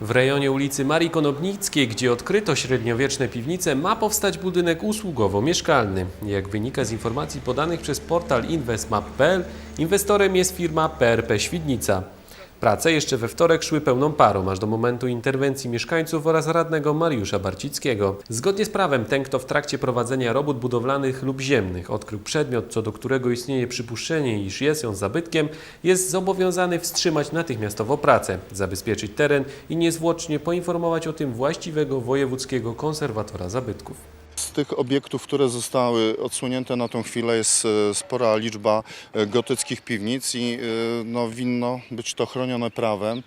W rejonie ulicy Marii Konopnickiej, gdzie odkryto średniowieczne piwnice, ma powstać budynek usługowo-mieszkalny. Jak wynika z informacji podanych przez portal investmap.pl, inwestorem jest firma PRP Świdnica. Prace jeszcze we wtorek szły pełną parą, aż do momentu interwencji mieszkańców oraz radnego Mariusza Barcickiego. Zgodnie z prawem, ten, kto w trakcie prowadzenia robót budowlanych lub ziemnych odkrył przedmiot, co do którego istnieje przypuszczenie, iż jest on zabytkiem, jest zobowiązany wstrzymać natychmiastowo pracę, zabezpieczyć teren i niezwłocznie poinformować o tym właściwego wojewódzkiego konserwatora zabytków. Z tych obiektów, które zostały odsłonięte na tą chwilę jest e, spora liczba e, gotyckich piwnic i e, no, winno być to chronione prawem.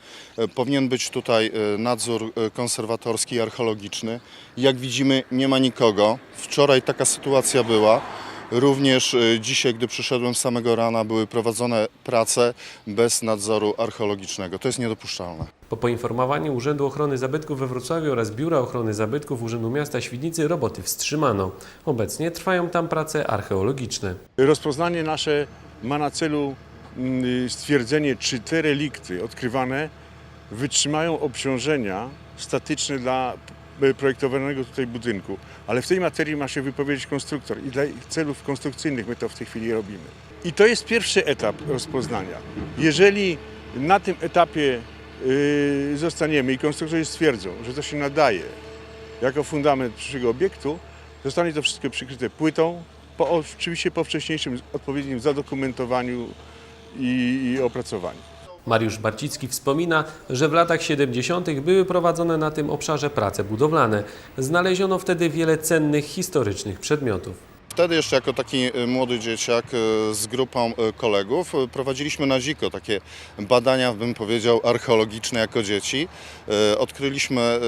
Powinien być tutaj nadzór konserwatorski i archeologiczny. Jak widzimy nie ma nikogo. Wczoraj taka sytuacja była. Również e, dzisiaj, gdy przyszedłem z samego rana, były prowadzone prace bez nadzoru archeologicznego. To jest niedopuszczalne. Po poinformowaniu Urzędu Ochrony Zabytków we Wrocławiu oraz Biura Ochrony Zabytków Urzędu Miasta Świdnicy roboty wstrzymano. Obecnie trwają tam prace archeologiczne. Rozpoznanie nasze ma na celu mm, stwierdzenie, czy te relikty odkrywane wytrzymają obciążenia statyczne dla projektowanego tutaj budynku. Ale w tej materii ma się wypowiedzieć konstruktor i dla celów konstrukcyjnych my to w tej chwili robimy. I to jest pierwszy etap rozpoznania. Jeżeli na tym etapie yy, zostaniemy i konstruktorzy stwierdzą, że to się nadaje jako fundament przyszłego obiektu, zostanie to wszystko przykryte płytą, po, oczywiście po wcześniejszym odpowiednim zadokumentowaniu i, i opracowaniu. Mariusz Barcicki wspomina, że w latach 70. były prowadzone na tym obszarze prace budowlane. Znaleziono wtedy wiele cennych historycznych przedmiotów. Wtedy jeszcze jako taki e, młody dzieciak e, z grupą e, kolegów prowadziliśmy na dziko takie badania, bym powiedział, archeologiczne jako dzieci. Odkryliśmy,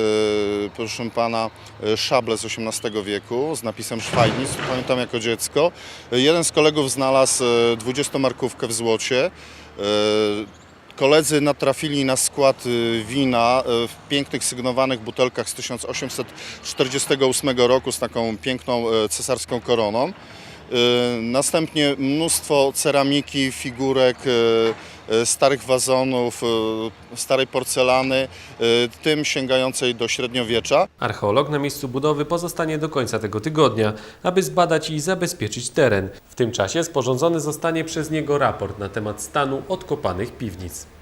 proszę pana, szable z XVIII wieku z napisem Schweidnitz, pamiętam jako dziecko. Jeden z kolegów znalazł e, 20-markówkę w złocie. Koledzy natrafili na skład y, wina y, w pięknych sygnowanych butelkach z 1848 roku z taką piękną y, cesarską koroną. Następnie mnóstwo ceramiki, figurek, starych wazonów, y, starej porcelany, y, tym sięgającej do średniowiecza. Archeolog na miejscu budowy pozostanie do końca tego tygodnia, aby zbadać i zabezpieczyć teren. W tym czasie sporządzony zostanie przez niego raport na temat stanu odkopanych piwnic.